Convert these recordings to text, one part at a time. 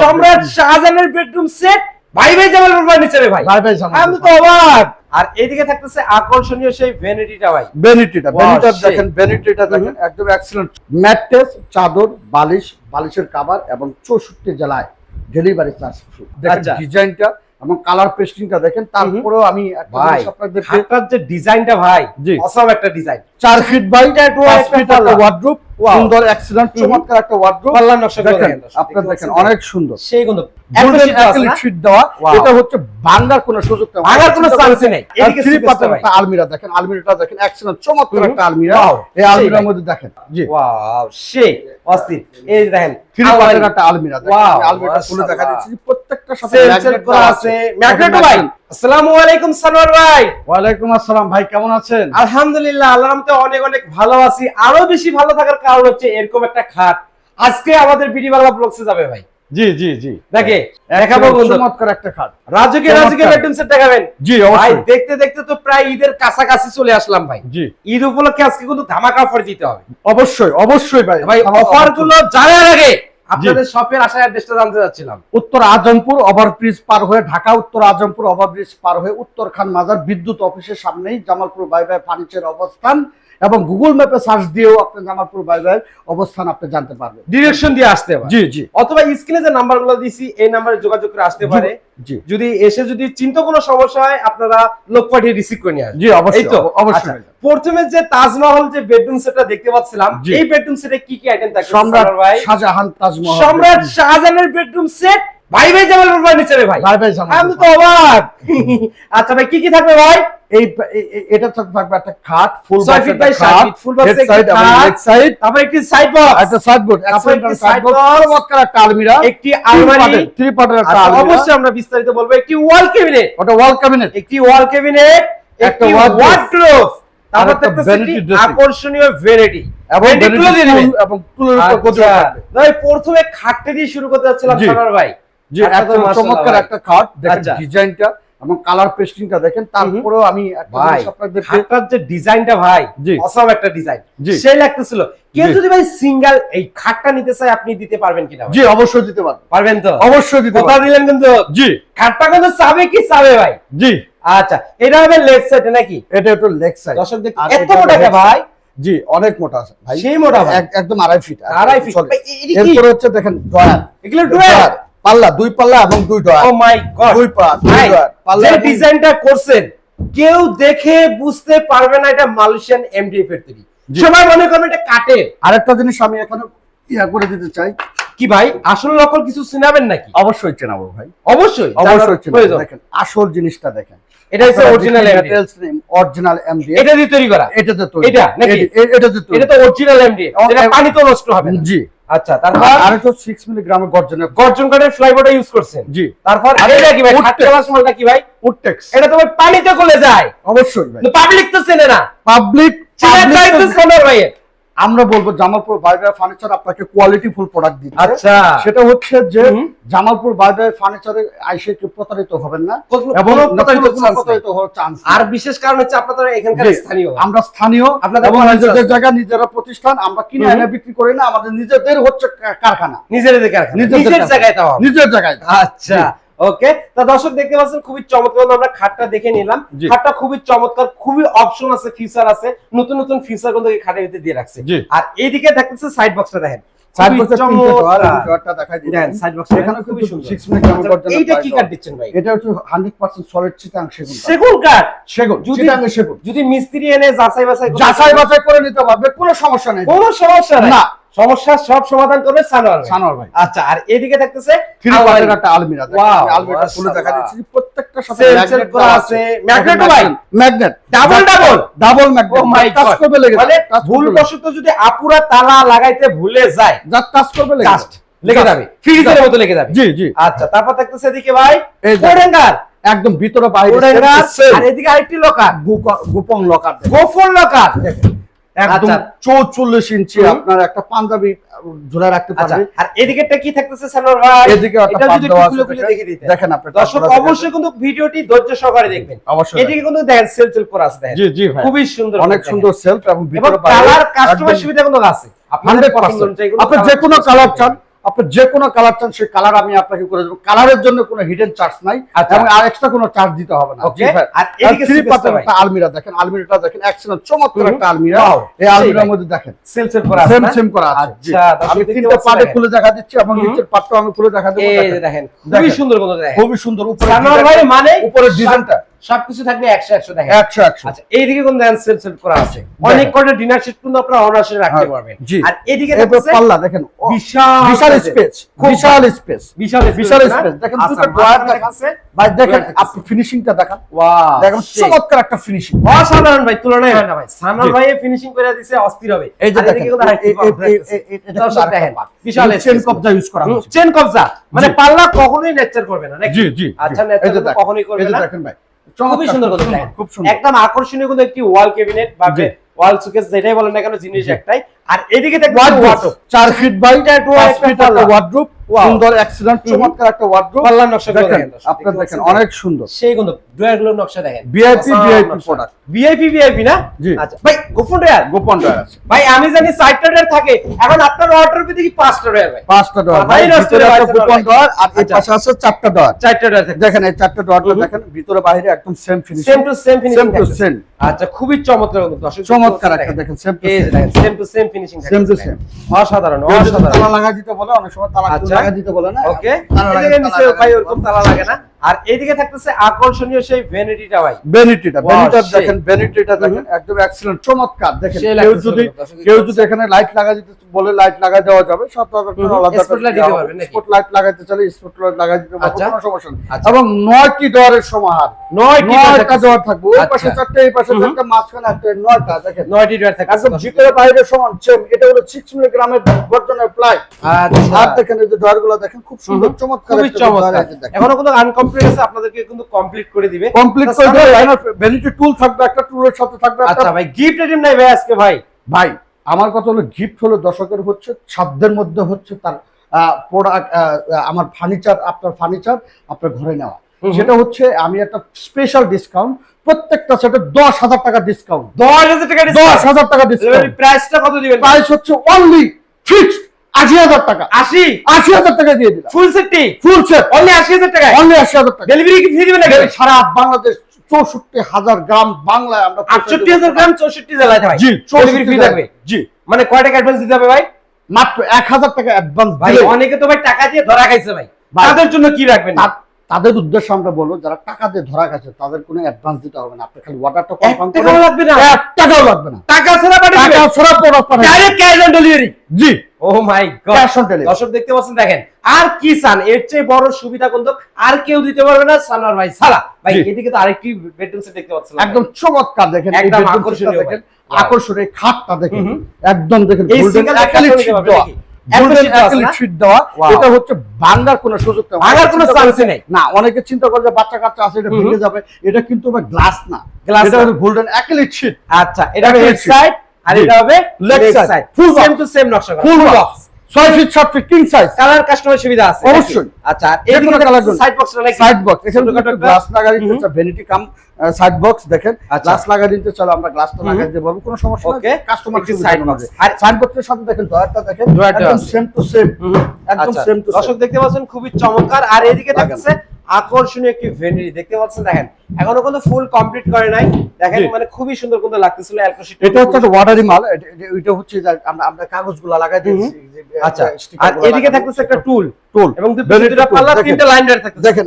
সম্রাট শাহজাহানের bedroom set ভাই ভাই জামাল ফার্নিচারে ভাই। ভাই ভাই জামাল আমি তো অবাক। আর এইদিকে থাকতেছে আকর্ষণীয় সেই ভ্যানিটিটা ভাই। বেনিটা shit. দেখেন বেনিটিটা দেখেন একদম এক্সেলেন্ট ম্যাট্রেস চাদর বালিশ বালিশের কাভার এবং চৌষট্টি জেলায় ডেলিভারি চার্জ ফ্রি দেখেন আচ্ছা। ডিজাইনটা এবং কালার পেস্টিংটা দেখেন তারপরেও আমি ভাই খাটটার যে ডিজাইনটা ভাই। অসম একটা ডিজাইন চার ফিট বাই একটু পাঁচ একটা ফিট একটা। সুন্দর হুম। চমৎকার একটা পাল্লার নকশা দেখেন আপনারা দেখেন অনেক সুন্দর। সেই কিন্তু গোল্ডেন না? শীট দেওয়া এটা হচ্ছে ভাঙার কোনো সুযোগ নেই। ভাঙার কোনো ই নেই। এদিকে থ্রি ভাই। একটা আলমিরা দেখেন আলমিরাটা দেখেন এক্সেলেন্ট চমৎকার একটা আলমিরা। এই আলমিরার মধ্যে দেখেন জি। ওয়াও সেই অস্থির। এই দেখেন থ্রি পার্টের একটা আলমিরা দেখেন আলমিরাটা খুলে দেখা প্রত্যেকটা সাথে সেল করা আছে। ম্যাগনেট ভাই। আসসালামু আলাইকুম সানোয়ার ভাই। ওয়ালাইকুম আসসালাম ভাই কেমন আছেন? আলহামদুলিল্লাহ আল্লাহর রহমতে অনেক অনেক ভালো আছি। আরও বেশি ভালো থাকার কারণ হচ্ছে এরকম একটা খাট। আজকে আমাদের ব্লগসে যাবে ভাই। জি জি জি। দেখে দেখাবো চমৎকার একটা খাট। রাজুকে রাজুকে বেডরুম সেট দেখাবেন। জি ভাই দেখতে দেখতে তো প্রায় ঈদের কাছাকাছি চলে আসলাম ভাই। জি। ঈদ উপলক্ষে আজকে কিন্তু ধামাকা অফার দিতে হবে। অবশ্যই অবশ্যই ভাই। ভাই অফারগুলো জানার আগে আপনাদের শপের আসার অ্যাড্রেসটা জানতে চাচ্ছিলাম। উত্তর আজমপুর ওভারব্রিজ পার হয়ে ঢাকা উত্তর আজমপুর ওভারব্রিজ পার হয়ে উত্তর খান মাজার বিদ্যুৎ অফিসের সামনেই জামালপুর বাই বাই ফার্নিচার অবস্থান। এবং গুগল ম্যাপে সার্চ দিয়েও আপনি জামালপুর বাই অবস্থান আপনি জানতে পারবেন। ডিরেকশন দিয়ে আসতে পারে। জি জি। অথবা স্ক্রিনে যে নাম্বারগুলো দিছি এই নাম্বারে যোগাযোগ করে আসতে পারে। জি। যদি এসে যদি চিন্তা কোনো সমস্যা হয় আপনারা লোক পাঠিয়ে রিসিভ করে নিয়ে আসবেন। জি অবশ্যই তো? অবশ্যই আচ্ছা, প্রথমে যে তাজমহল যে বেডরুম সেটটা দেখতে পাচ্ছিলাম। এই বেডরুম সেটে কি কি আইটেম থাকবে সম্রাট শাহজাহান তাজমহল সম্রাট শাহজাহানের বেডরুম সেট ভাই ভাই জামাল ফার্নিচারে ভাই। ভাই বাই জামাল আমি তো অবাক। আচ্ছা ভাই কি কি থাকবে ভাই? এই এটা তো থাকবে একটা খাট ফুল সাত feet, full box হেড একটি সাইড। লেগ সাইড তারপর একটি সাইড বক্স একটা তারপর এক্সেলেন্ট একটি side box, চমৎকার একটা আলমিরা। একটি আলমারি। থ্রি পার্টের একটা আচ্ছা, আলমিরা। অবশ্যই আমরা বিস্তারিত বলব। একটি ওয়াল ক্যাবিনেট ওটা ওয়াল ক্যাবিনেট একটি ওয়াল ক্যাবিনেট একটা ওয়ার্ড্রোব তারপর একটা থাকতেছে। আকর্ষণীয় ভ্যানিটি এবং এবং আচ্ছা, ভাই প্রথমে খাটটা দিয়ে শুরু করতে যাচ্ছিলাম। সানোয়ার ভাই। যে একদম চমৎকার একটা খাট দেখেন আচ্ছা। ডিজাইনটা এবং কালার পেস্টিংটা দেখেন তারপরেও আমি ভাই যে ডিজাইনটা ভাই অসম একটা ডিজাইন সেই লাগতেছিল। জি। যদি ভাই সিঙ্গেল এই খাটটা নিতে চায় আপনি দিতে পারবেন কিনা জি অবশ্যই দিতে পারব পারবেন তো? অবশ্যই দিতে কথা দিলেন কিন্তু? জি। খাটটা কিন্তু চাবে কি চাবে ভাই? জি। আচ্ছা এটা হবে লেফট সাইডে নাকি? এটা একটু লেগ সাইড দর্শক আর এত মোটা ভাই। জি অনেক মোটা ভাই। সেই মোটা ভাই। একদম আড়াই ফিট আড়াই ফিট কি? এরপরে হচ্ছে দেখেন ডয়ার এগুলো ডুয়ার পাল্লা দুই পাল্লা এবং দুই ডয়ার ও মাই গড দুই পা দুই ভাই পাল্লা যে ডিজাইনটা করছেন কেউ দেখে বুঝতে পারবে না এটা মালয়েশিয়ান এমডিএফ এর তৈরি। সবাই মনে করবে এটা কাটের আরেকটা জিনিস আমি এখানে ইয়া করে দিতে চাই। কি ভাই আসল নকল কিছু চিনাবেন নাকি? অবশ্যই চেনাবো ভাই। অবশ্যই? অবশ্যই চেনাবো। দেখেন আসল জিনিসটা দেখেন। এটা হচ্ছে অরিজিনাল এমডিএফ অরিজিনাল এমডি এটা দিয়ে তৈরি করা? এটা তো তৈরি। এটা নাকি? এটাতে তো এটা তো অরিজিনাল এমডিএফ এটা পানি তো নষ্ট হবে জি। আচ্ছা তারপর? আর তো 6 মিলিগ্রামের গ্রামে গর্জন কাঠের ফ্লাইবোর্ডটা ইউজ করছেন? জি। তারপর এটা কি ভাই কি ভাই? উডটেক্স এটা তো ভাই পানিতে গলে যায়। অবশ্যই ভাই। পাবলিক তো চেনে না। পাবলিক চিনাটাই তো সোনার ভাই। আমরা বলব জামালপুর বাইরে ফার্নিচার আপনাকে কোয়ালিটি ফুল প্রোডাক্ট দিচ্ছে। আচ্ছা। সেটা হচ্ছে যে জামালপুর বাইরে ফার্নিচারে আইসে কেউ প্রতারিত হবেন না এবং প্রতারিত হওয়ার চান্স আর বিশেষ কারণ হচ্ছে আপনারা এখানকার স্থানীয়। আমরা স্থানীয় আপনাদের এবং নিজেদের জায়গা নিজেরা প্রতিষ্ঠান আমরা কিনে এনে বিক্রি করি না আমাদের নিজেদের হচ্ছে কারখানা। নিজেদের দিকে রাখেন। নিজেদের নিজের। জায়গায় নিজের জায়গায়। আচ্ছা। ওকে তা দর্শক দেখতে পাচ্ছেন খুবই চমৎকার আমরা খাটটা দেখে নিলাম। খাটটা খুবই চমৎকার খুবই অপশন আছে ফিচার আছে। নতুন নতুন ফিচার কিন্তু এই খাটের ভিতরে দিয়ে রাখছে। আর এইদিকে দেখতেছে সাইড বক্সটা দেখেন। সাইড খুবই বক্সে তিনটে ডয়ার চমৎকার। ডয়ারটা দেখাই দিই দেখেন সাইড বক্স এখানে খুবই কিন্তু সুন্দর। 6 মিলিগ্রামের আচ্ছা, গর্জনের এইটা কি পাইপ দিচ্ছেন ভাই? এটা হচ্ছে 100% সলিড চিটাং সেগুন কাঠ। সেগুন সেগুন যদি- মিস্ত্রি এনে যাচাই বাছাই যাচাই বাছাই করে নিতে পারবে কোনো সমস্যা নেই। কোনো সমস্যা না। সমস্যা সব সমাধান করবে সানোয়ার সানোয়ার ভাই। আচ্ছা আর এদিকে থাকতেছে আলমারি। আলমিরা। খুলে দেখা। দিচ্ছি প্রত্যেকটা সাথে করা আছে। ম্যাগনেট ভাই? Magnet double double double magnet my god করবে লেগে মানে যদি আপুরা তালা লাগাইতে ভুলে যায়। যা টাচ করবে লেগে যাবে। লেগে যাবে। ফ্রিজের মতো লেগে যাবে। জি জি। আচ্ছা তারপর থাকতেছে এদিকে ভাই এই একদম ভিতরে বাইরে আর এদিকে আরেকটি লকার গোপন- লকার গোপন লকার দেখেন। একদম আচ্ছা। চৌচল্লিশ ইঞ্চি আপনার একটা পাঞ্জাবি ঝুলে রাখতে আচ্ছা পারবে। আর কি থাকতেছে সালোয়ার ভাই? এদিকে একটা পাঞ্জাবি আছে দেখেন। দিতে। দেখেন আপনি দর্শক অবশ্যই কিন্তু ভিডিওটি ধৈর্য সহকারে দেখবেন। অবশ্যই। এদিকে কিন্তু দেখেন সেল সেল করা আছে দেখেন। জি জি ভাই। খুবই সুন্দর অনেক সুন্দর সেলফ এবং ভিতরে কালার কাস্টমার সুবিধা কিন্তু আছে। আপনি যে কোনো কালার চান। আপনি যে কোনো কালার চান সেই কালার আমি আপনাকে করে দেবো। কালারের জন্য কোনো হিডেন চার্জ নাই আচ্ছা। এবং আর এক্সট্রা কোনো চার্জ দিতে হবে না। একটা আলমিরা দেখেন আলমিরাটা দেখেন এক্সেলেন্ট চমৎকার একটা আলমিরা। এই আলমিরার মধ্যে দেখেন। সেল সেল করা সেম সেম করা আছে। জি। আচ্ছা, আমি তিনটা পার্টে খুলে দেখা দিচ্ছি এবং নিচের পার্টটা আমি খুলে দেখা দেবো দেখেন। খুবই সুন্দর খুবই সুন্দর উপরে মানে উপরে ডিজাইনটা সবকিছু থাকবে একশো একশো দেখেন। একশো একশো। আচ্ছা এইদিকে কোন দেখেন সেল সেল করা আছে? অনেক কটা ডিনার সেট কিন্তু আপনারা অনার্সে রাখতে হ্যাঁ, পারবেন। আর এদিকে পাল্লা দেখেন বিশাল বিশাল স্পেস বিশাল স্পেস বিশাল বিশাল স্পেস দেখেন আচ্ছা, দুটো ড্রয়ার দেখাচ্ছে। ভাই দেখেন আপনি ফিনিশিংটা দেখান। দেখেন চমৎকার একটা ফিনিশিং অসাধারণ ভাই তুলনায় হয় না ভাই সানোয়ার জি। ভাই ফিনিশিং করে দিছে অস্থির হবে। এই যে দেখেন এটা বিশাল চেন কবজা ইউজ করা চেন কবজা মানে পাল্লা কখনোই নেচার করবে না। জি জি আচ্ছা, নেচার কখনোই করবে না। দেখেন ভাই। খুবই সুন্দর কথা খুব সুন্দর। একদম আকর্ষণীয় কিন্তু একটি ওয়াল ক্যাবিনেট বা। ওয়াল সুকেস যেটাই বলেন না কেন জিনিস একটাই। আর এদিকে ওয়ার্ডরোব চার ফিট বাই একটু পাঁচ একটা ফিট একটা। ওয়ার্ডরোব. সুন্দর চমৎকার একটা ওয়ার্ডরোব পাল্লার নকশা দেখেন আপনারা দেখেন অনেক সুন্দর। সেই কিন্তু ড্রয়ারগুলোর নকশা দেখেন। VIP VIP product VIP VIP না? আচ্ছা ভাই গোপন ড্রয়ার গোপন আছে ভাই আমি জানি সাইডটা ড্রয়ার থাকে। এখন আপনার অর্ডার পেতে কি পাঁচটা ড্রয়ার ভাই পাঁচটা ভাই, গোপন। আর এই আচ্ছা। পাশে আছে চারটা চারটা দেখেন এই চারটা দেখেন ভিতরে বাইরে একদম same finishing same to same finishing same to same আচ্ছা খুবই চমৎকার দর্শক চমৎকার একটা দেখেন। সেম টু দেখেন same to same finishing Same to same। অসাধারণ অসাধারণ। তালা লাগা দিতে বলে অনেক সময় তালা আচ্ছা। লাগা দিতে বলে না। ওকে। তালা লাগা- নিচে ভাই ওরকম তালা লাগে না। আর এইদিকে থাকতেছে আকর্ষণীয় সেই ভ্যানিটিটা ভাই। বেনিটিটা Wow, বেনিটার দেখেন বেনিটিটা দেখেন একদম এক্সিলেন্ট চমৎকার দেখেন কেউ যদি কেউ যদি এখানে লাইট লাগা দিতে বলে লাইট লাগা দেওয়া যাবে সাত হাজার টাকা আলাদা? স্পট লাইট লাগাইতে চাইলে স্পট লাইট লাগাই দিতে পারব আচ্ছা। কোনো সমস্যা নেই। আচ্ছা। এবং নয়টি ডোরের সমাহার নয়টি নয়টা। ডোর থাকবে ওই আচ্ছা। পাশে চারটে এই পাশে চারটে মাঝখানে একটা নয়টা দেখেন। নয়টি ড্রয়ার থাকে একদম ভিতরে বাইরে সমান সেম এটা হলো সিক্স মিলিগ্রামের বর্জনের প্লাই আচ্ছা। আর দেখেন এই যে ডোরগুলো দেখেন খুব সুন্দর চমৎকার চমৎকার। এখনও কিন্তু আনকমপ্লিট আছে আপনাদেরকে কিন্তু কমপ্লিট করে দিবে। কমপ্লিট করে দেওয়া ভ্যানিটি টুল থাকবে একটা টুলের সাথে থাকবে আচ্ছা ভাই গিফট আইটেম নাই ভাই আজকে ভাই। ভাই আমার কথা হলো গিফট হলো দর্শকের হচ্ছে সাধ্যের মধ্যে হচ্ছে তার প্রোডাক্ট আমার ফার্নিচার আপনার ফার্নিচার আপনার ঘরে নেওয়া। সেটা হচ্ছে আমি একটা স্পেশাল ডিসকাউন্ট প্রত্যেকটা সেটা দশ হাজার টাকা ডিসকাউন্ট দশ হাজার টাকা দশ হাজার টাকা ডিসকাউন্ট প্রাইসটা কত দিবেন? প্রাইস হচ্ছে অনলি ফিক্সড আশি হাজার টাকা। আশি? আশি হাজার টাকা দিয়ে দিলাম। ফুল সেটটি ফুল সেট অনলি আশি হাজার টাকা অনলি আশি হাজার টাকা। ডেলিভারি কি ফ্রি দিবেন সারা বাংলাদেশ চৌষট্টি হাজার গ্রাম বাংলায় আমরা আটষট্টি হাজার গ্রাম চৌষট্টি জেলায় ভাই। জি চৌষট্টি ফ্রি থাকবে জি। মানে কয় টাকা অ্যাডভান্স দিতে হবে ভাই? মাত্র এক হাজার টাকা অ্যাডভান্স ভাই অনেকে তো ভাই টাকা দিয়ে ধরা খাইছে ভাই। তাদের জন্য কি রাখবেন? তাদের উদ্দেশ্যে আমরা বলব যারা টাকা দিয়ে ধরা গেছে তাদের কোনো অ্যাডভান্স দিতে হবে না। আপনি খালি এক কনফার্ম করুন লাগবে না। এক টাকাও লাগবে না। টাকা ছাড়া টাকা ছাড়া প্রোডাক্ট পাঠাবেন ডাইরেক্ট ক্যাশ অন ডেলিভারি জি। ও my god cash on delivery দর্শক দেখতে পাচ্ছেন দেখেন। আর কি চান? এর চেয়ে বড় সুবিধা কিন্তু আর কেউ দিতে পারবে না সানোয়ার ভাই। ভাই। এদিকে তো আরেকটি বেডরুম সেট দেখতে পাচ্ছেন একদম চমৎকার দেখেন। একদম আকর্ষণীয় দেখেন আকর্ষণীয়। খাটটা দেখেন। একদম দেখেন গোল্ডেন এটা হচ্ছে ভাঙার কোনো সুযোগ ভাঙার অনেকে কোনো চিন্তা chance নেই। না অনেকে চিন্তা করে যে বাচ্চা কাচ্চা আছে এটা ভেঙে যাবে। এটা কিন্তু গ্লাস না। Glass এটা গোল্ডেন অ্যাক্রিলিক শীট আচ্ছা এটা। সাইড আর এটা হবে leg side full same to same নকশা ফুল বক্স ছয় ফিট সাত feet king size colour customer সুবিধা আছে অবশ্যই। আচ্ছা কোনো এদিকে জন্য। সাইড বক্স নাকি? সাইড বক্স এখানে একটা গ্লাস লাগা দিতে ভ্যানিটি কাম সাইড বক্স দেখেন। আচ্ছা। গ্লাস লাগা দিতে চলো আমরা গ্লাস তো লাগাই দেব কোনো সমস্যা. কাস্টমার একটি সাইড বক্স আর- সাইড বক্সের সাথে দেখেন ডয়ারটা দেখেন ডয়ারটা সেম টু সেম একদম আচ্ছা, সেম টু দর্শক দেখতে পাচ্ছেন খুবই চমৎকার। আর এদিকে দেখেন। আকর্ষণীয় একটি ভেন্ডি দেখতে পাচ্ছেন দেখেন। এখনও কিন্তু ফুল কমপ্লিট করে নাই। দেখেন মানে খুবই সুন্দর কিন্তু লাগতেছিল এটা হচ্ছে ওয়াটারি মাল এটা- হচ্ছে আমরা আমরা কাগজগুলো লাগাই দিয়েছি আচ্ছা। আর এদিকে থাকতেছে একটা টুল টুল এবং দুটো পাল্লা। তিনটা লাইন থাকতেছে। দেখেন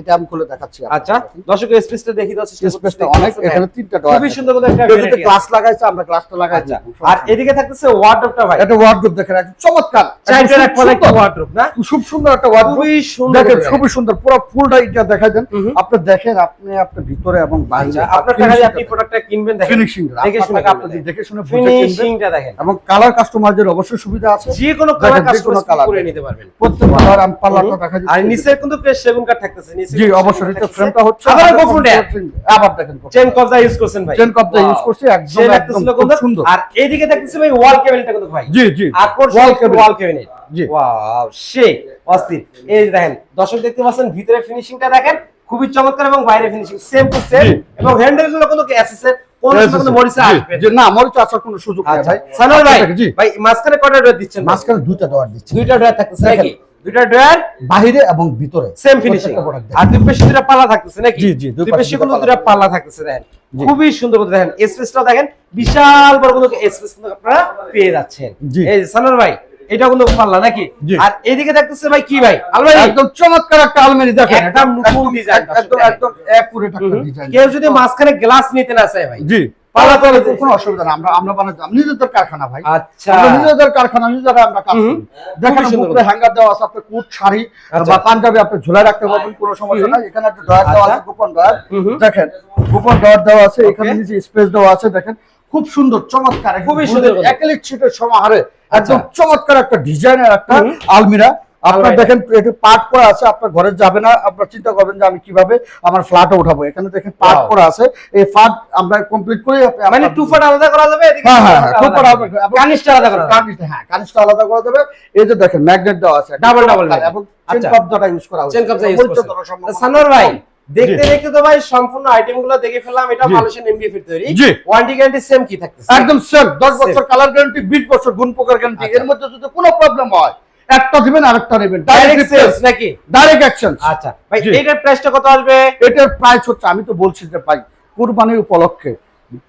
এটা আমি খুলে দেখাচ্ছি আচ্ছা দর্শক স্পেসটা দেখি স্পেসটা অনেক এখানে তিনটা ডয়ার খুবই সুন্দর করে একটা গ্লাস লাগাইছে আমরা গ্লাসটা লাগাই আচ্ছা আর এদিকে থাকতেছে ওয়ার্ডরোবটা ভাই। এটা ওয়ার্ডরোব দেখেন একদম চমৎকার। চাইটার এক পাল্লা একটা ওয়ার্ডরোব না? খুব সুন্দর একটা ওয়ার্ডরোব খুবই সুন্দর দেখেন খুবই সুন্দর। পুরো ফুলটা এটা দেখাই দেন। আপনি দেখেন আপনি আপনার ভিতরে এবং বাইরে আচ্ছা, আপনার টাকা দিয়ে আপনি প্রোডাক্টটা কিনবেন দেখেন। ফিনিশিং দেখে শুনে আপনি দেখে শুনে বুঝে কিনবেন ফিনিশিংটা দেখেন। এবং কালার কাস্টমারদের অবশ্যই সুবিধা আছে। যে কোনো কালার colour। করে নিতে পারবেন। প্রত্যেক কালার আমি পাল্লাটা দেখা আর নিচে কিন্তু বেশ সেগুন কাঠ থাকতেছে নিচে জি অবশ্যই এটা ফ্রেমটা হচ্ছে আবার আমাদের গোফুন ড্যাম। computer- আবার দেখেন চেন কবজা ইউজ করছেন ভাই। চেন কপটা ইউজ করছি একদম একদম খুব সুন্দর। আর এইদিকে দেখতেছি ভাই ওয়াল ক্যাবিনেটটা কিন্তু ভাই। জি জি আকর্ষণীয় ওয়াল ক্যাবিনেট জি। ওয়াও সেই অস্থির। এই দেখেন দর্শক দেখতে পাচ্ছেন ভিতরে ফিনিশিংটা দেখেন খুবই চমৎকার এবং বাইরে ফিনিশিং সেম টু সেম এবং হ্যান্ডেলগুলো কিন্তু কোন মরিচা আসবে না। মরিচা আসার কোনো সুযোগ নেই আচ্ছা। ভাই। সানোয়ার ভাই ভাই মাঝখানে ডোর দিচ্ছেন দুইটা দেওয়ার দিচ্ছি। দুইটা ডোর থাকতেছে নাকি? দুইটা ডোর বাহিরে এবং ভিতরে। Same finishing. আর দুই পাশে দুটো পাল্লা থাকতেছে নাকি? জি, জি, দুই পাশে দুটো পাল্লা থাকতেছে। দেখেন। খুবই সুন্দর করে দেখেন। স্পেসটা দেখেন বিশাল বড় কিন্তু স্পেস কিন্তু আপনারা পেয়ে যাচ্ছেন। এই সানোয়ার ভাই এটা কিন্তু পাল্লা নাকি? আর এদিকে দেখতেছে ভাই কি ভাই? আলমারি? একদম চমৎকার একটা আলমারি দেখেন। একদম নতুন design, একদম একদম একটা design। কেউ যদি মাঝখানে গ্লাস নিতে না চায় ভাই। জি। পাল্লা পাল্লা করে কোনো অসুবিধা না আমরা আমরা বানাতাম নিজেদের কারখানা ভাই। আচ্ছা। নিজেদের কারখানা নিজেরা আমরা কাজ করি। দেখেন উপরে হ্যাঙ্গার দেওয়া আছে আপনার কোট শাড়ি আচ্ছা। বা পাঞ্জাবি আপনি ঝুলাই রাখতে পারবেন কোনো সমস্যা নাই। এখানে একটা ড্রয়ার দেওয়া আচ্ছা। আছে গোপন ড্রয়ার। দেখেন গোপন ড্রয়ার দেওয়া আছে এখানে Okay. নিচে স্পেস দেওয়া আছে দেখেন। খুব সুন্দর চমৎকার। খুবই সুন্দর সমাহারে। একদম। চমৎকার একটা ডিজাইনের একটা আলমিরা। আপনার দেখেন এটা পার্ট করা আছে আপনার ঘরে যাবে না আপনার চিন্তা করবেন যে আমি কীভাবে আমার ফ্ল্যাটে উঠাবো। এখানে দেখেন পার্ট করা আছে এই পার্ট আমরা কমপ্লিট করে মানে টু ফাট আলাদা করা যাবে এদিকে হ্যাঁ, হ্যাঁ, খুব foot আলাদা করা। কানিসটা আলাদা করা। কার্নিশটা হ্যাঁ কার্নিশটা আলাদা করা যাবে। এই যে দেখেন ম্যাগনেট দেওয়া আছে। Double magnet। এবং চেন। কবজাটা ইউজ করা হয়েছে। চেন কবজা ইউজ ধরো সম্ভব সানোয়ার ভাই দেখতে দেখতে তো ভাই সম্পূর্ণ আইটেমগুলো দেখে ফেললাম। এটা। মালয়েশিয়ান এমডিএফ এর তৈরি। ওয়ারেন্টি গ্যারান্টি সেম কি থাকতেছে? একদম সেম 10 বছর কালার গ্যারান্টি 20 বছর গুণ প্রকার গ্যারান্টি আচ্ছা। এর মধ্যে যদি কোনো প্রবলেম হয় একটা দিবেন আরেকটা নেবেন। ডাইরেক্ট সেলস নাকি? ডাইরেক্ট অ্যাকশন আচ্ছা ভাই এটার প্রাইসটা কত আসবে? এটার প্রাইস হচ্ছে আমি তো বলছি যে ভাই কুরবানির উপলক্ষে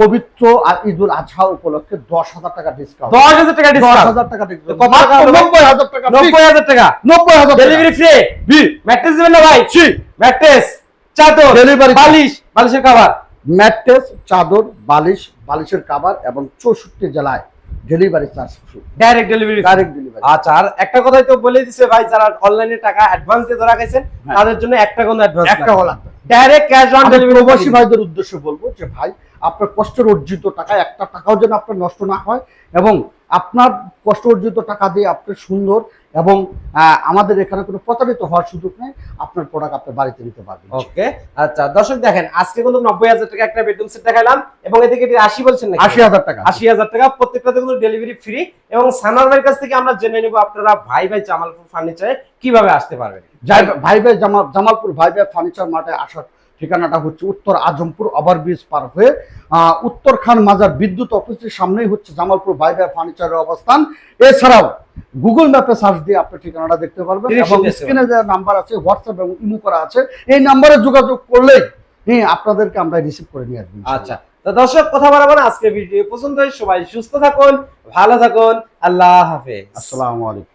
পবিত্র আর ঈদুল আজহা উপলক্ষে দশ হাজার টাকা ডিসকাউন্ট দশ হাজার টাকা দশ ডিসকাউন্ট হাজার টাকা ডিসকাউন্ট কত টাকা হবে? নব্বই হাজার টাকা নব্বই হাজার টাকা? নব্বই হাজার ডেলিভারি ফ্রি ফ্রি ম্যাট্রেস দিবেন না ভাই? জি। ম্যাট্রেস চাদর বালিশ বালিশের কভার ম্যাট্রেস চাদর বালিশ বালিশের কাভার এবং চৌষট্টি জেলায় delivery charge free direct delivery direct delivery আচ্ছা আর একটা কথাই তো বলে দিছে ভাই যারা অনলাইনে টাকা অ্যাডভান্স দিয়ে ধরা খাইছেন হ্যাঁ। তাদের জন্য একটা কোনো অ্যাডভান্স একটা হলা ডাইরেক্ট ক্যাশ অন ডেলিভারি প্রবাসী ভাইদের উদ্দেশ্য বলব যে ভাই আপনার কষ্টের অর্জিত টাকা একটা টাকাও যেন আপনার নষ্ট না হয় এবং আপনার কষ্ট অর্জিত টাকা দিয়ে আপনি সুন্দর এবং আমাদের এখানে কোনো প্রতারিত হওয়ার সুযোগ নেই। আপনার প্রোডাক্ট আপনি বাড়িতে নিতে পারবেন। ওকে আচ্ছা দর্শক দেখেন আজকে কিন্তু নব্বই হাজার টাকা একটা বেডরুম সেট দেখালাম এবং এদিকে এটি আশি বলছেন নাকি? আশি হাজার টাকা। আশি হাজার টাকা প্রত্যেকটাতে কিন্তু ডেলিভারি ফ্রি এবং সানার ভাইয়ের কাছ থেকে আমরা জেনে নিব আপনারা ভাই ভাই জামালপুর ফার্নিচারে কীভাবে আসতে পারবেন। ভাই ভাই জামাল জামালপুর ভাই ভাই ফার্নিচার মাঠে আসার ঠিকানাটা হচ্ছে উত্তর আজমপুর ওভারব্রিজ পার হয়ে উত্তর খান মাজার বিদ্যুৎ অফিসের সামনেই হচ্ছে জামালপুর ভাই ভাই ফার্নিচারের অবস্থান। এছাড়াও গুগল ম্যাপে সার্চ দিয়ে আপনি ঠিকানাটা দেখতে পারবেন এবং স্ক্রিনে যে নাম্বার আছে হোয়াটসঅ্যাপ এবং ইমো করা আছে এই নাম্বারে যোগাযোগ করলেই হ্যাঁ আপনাদেরকে আমরা রিসিভ করে নিয়ে আসব আচ্ছা তো দর্শক কথা বলাবো না আজকে ভিডিও পছন্দ হয় সবাই সুস্থ থাকুন ভালো থাকুন আল্লাহ হাফেজ। আসসালামু আলাইকুম।